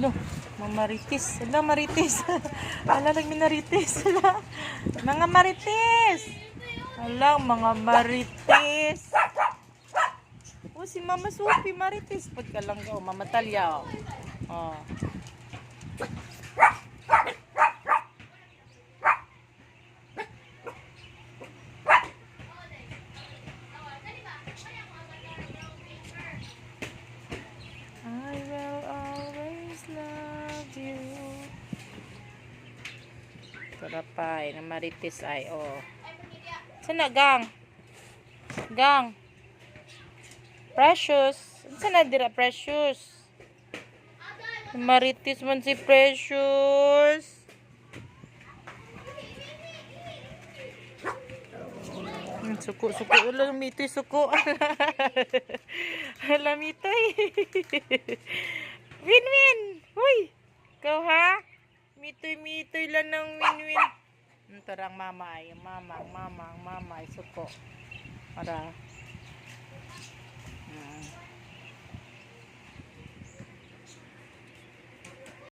No, mamaritis. Ala, maritis. Ala, nagminaritis. Ala, mga maritis. Ala, mga maritis. O, si Mama Sophie, maritis. Pag ka lang ka, oh, Mama Talia, oh. Oh. Karapay, na maritis ay, oh. Sana, gang? Gang. Precious. Sana dira, precious. Maritis man si Precious. Hmm, Suko, suko. Wala, mitoy, suko. Wala, mitoy. Win-win. Uy. Ikaw ha? Mitoy-mitoy lang ng win-win. Ito ang mama ay. Mama, mama, mama ay suko. Para.